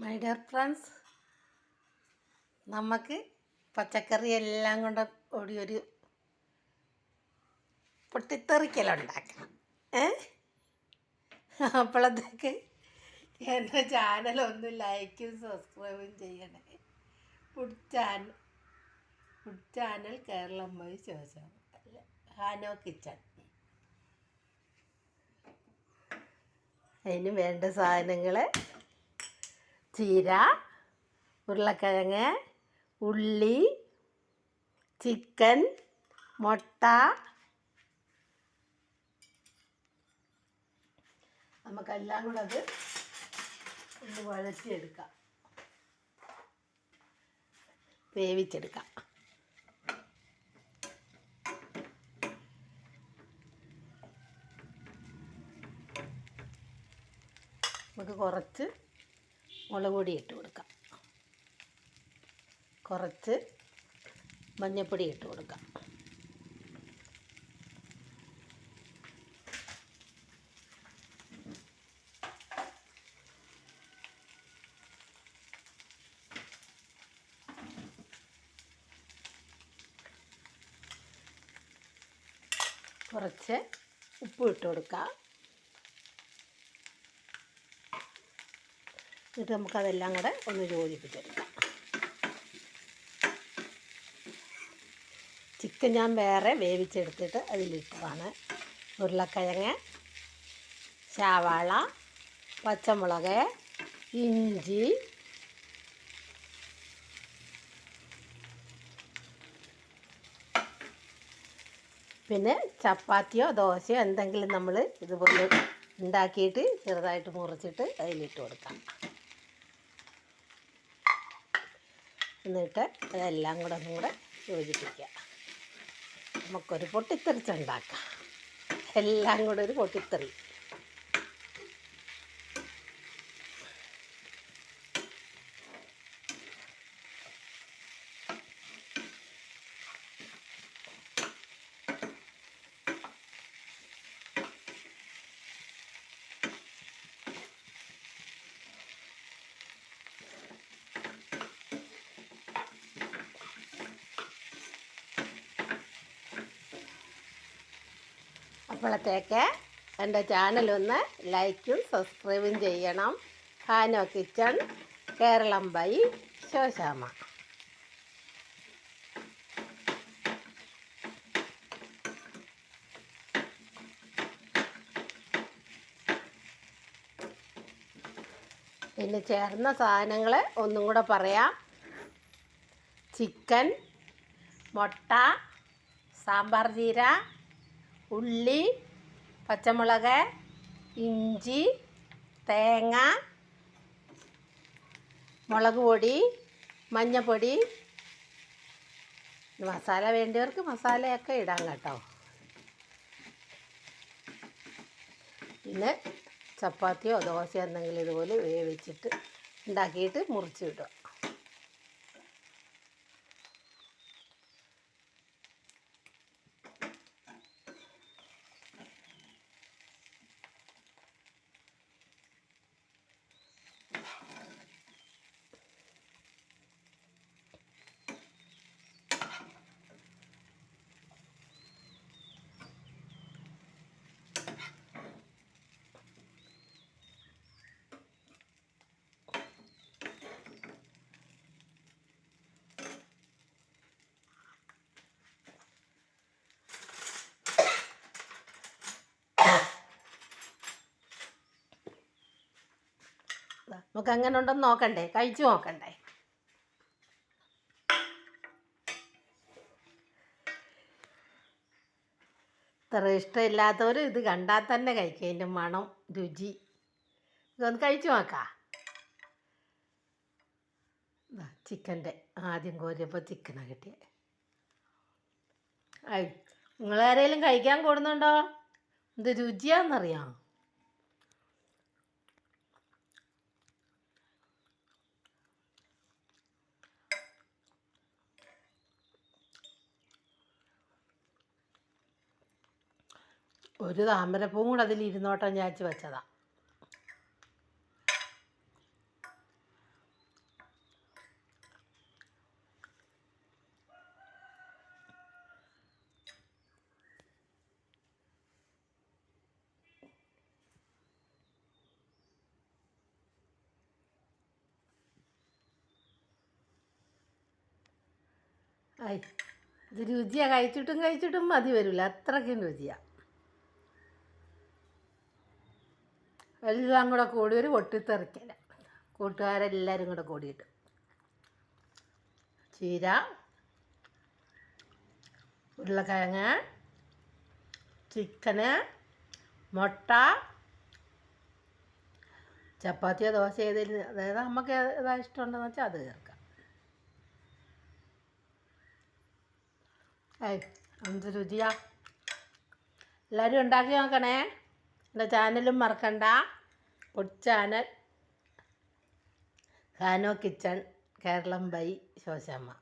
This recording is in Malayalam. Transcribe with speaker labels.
Speaker 1: മൈ ഡിയർ ഫ്രണ്ട്സ് നമുക്ക് പച്ചക്കറി എല്ലാം കൊണ്ട് കൂടി ഒരു പൊട്ടിത്തെറിക്കലുണ്ടാക്കാം. ഏ? അപ്പോഴത്തേക്ക് എന്റെ ചാനലൊന്ന് ലൈക്കും സബ്സ്ക്രൈബും ചെയ്യണേ. Food channel food channel Keralam പോയി ചോദിച്ചാൽ ഹാനോ കിച്ചൺ അതിന് വേണ്ട സാധനങ്ങൾ ചീര ഉരുളക്കിഴങ്ങ് ഉള്ളി ചിക്കൻ മുട്ട. നമുക്കെല്ലാം കൂടെ അത് ഒന്ന് വഴറ്റിയെടുക്കാം. വേവിച്ചെടുക്കാം. നമുക്ക് കുറച്ച് മുളക് പൊടി ഇട്ട് കൊടുക്കാം. കുറച്ച് മഞ്ഞൾപ്പൊടി ഇട്ട് കൊടുക്കാം. കുറച്ച് ഉപ്പ് ഇട്ട് കൊടുക്കാം. എന്നിട്ട് നമുക്കതെല്ലാം കൂടെ ഒന്ന് യോജിപ്പിച്ചെടുക്കാം. ചിക്കൻ ഞാൻ വേറെ വേവിച്ചെടുത്തിട്ട് അതിലിട്ടതാണ്. ഉരുളക്കിഴങ്ങ് ശാവാള പച്ചമുളക് ഇഞ്ചി പിന്നെ ചപ്പാത്തിയോ ദോശയോ എന്തെങ്കിലും നമ്മൾ ഇതുപോലെ ഉണ്ടാക്കിയിട്ട് ചെറുതായിട്ട് മുറിച്ചിട്ട് അതിലിട്ട് കൊടുക്കാം. എന്നിട്ട് അതെല്ലാം കൂടെ ഒന്നും കൂടെ യോജിപ്പിക്കുക. നമുക്കൊരു പൊട്ടിത്തെറിച്ചുണ്ടാക്കാം എല്ലാം കൂടെ ഒരു പൊട്ടിത്തെറി. അപ്പോഴത്തേക്ക് എന്റെ ചാനലൊന്ന് ലൈക്കും സബ്സ്ക്രൈബും ചെയ്യണം. ഹാനോ കിച്ചൺ കേരളം ബൈ ശോശാമ പിന്നെ ചേർന്ന സാധനങ്ങൾ ഒന്നും കൂടെ പറയാം. ചിക്കൻ മുട്ട സാമ്പാർ ചീര ഉള്ളി പച്ചമുളക് ഇഞ്ചി തേങ്ങ മുളക് പൊടി മഞ്ഞൾപ്പൊടി മസാല വേണ്ടിയവർക്ക് മസാലയൊക്കെ ഇടാം കേട്ടോ. പിന്നെ ചപ്പാത്തിയോ ദോശയോ എന്തെങ്കിലും ഇതുപോലെ വേവിച്ചിട്ട് ഉണ്ടാക്കിയിട്ട് മുറിച്ച് ഇടുക നമുക്ക് അങ്ങനെ ഉണ്ടെന്ന് നോക്കണ്ടേ? കഴിച്ചു നോക്കണ്ടേ? ഇത്ര ഇഷ്ടമില്ലാത്തവർ ഇത് കണ്ടാൽ തന്നെ കഴിക്കും. അതിന്റെ മണം രുചി. ഇതൊന്ന് കഴിച്ചു നോക്കാം. ചിക്കന്റെ ആദ്യം കോരിയപ്പോൾ ചിക്കനാണ് കിട്ടിയത് ഐ നിങ്ങളാരേലും കഴിക്കാൻ കൂടുന്നുണ്ടോ? എന്ത് രുചിയാണെന്നറിയാം ഒരു താമരപ്പൂവും കൂടെ അതിൽ ഇരുന്നോട്ടം ഞാച്ച് വെച്ചതാ. ഐ ഇത് രുചിയാണ് കഴിച്ചിട്ടും കഴിച്ചിട്ടും മതി വരില്ല അത്രയ്ക്കും രുചിയാണ് എല്ലാം കൂടെ കൂടി ഒരു പൊട്ടിത്തെറിക്കല. കൂട്ടുകാരെല്ലാവരും കൂടെ കൂടിയിട്ട്. ചീര ഉരുളക്കിഴങ്ങ് ചിക്കന് മുട്ട ചപ്പാത്തിയോ ദോശ ഏതെങ്കിലും അതായത് നമുക്ക് ഏതാ ഇഷ്ടമുണ്ടെന്ന് വെച്ചാൽ അത് ചേർക്കാം. ഏയ് എന്ത് രുചിയാ? എല്ലാവരും ഉണ്ടാക്കി നോക്കണേ. എന്റെ ചാനലും മറക്കണ്ട. Channel. Hano kitchen Keralam by Shoshamma.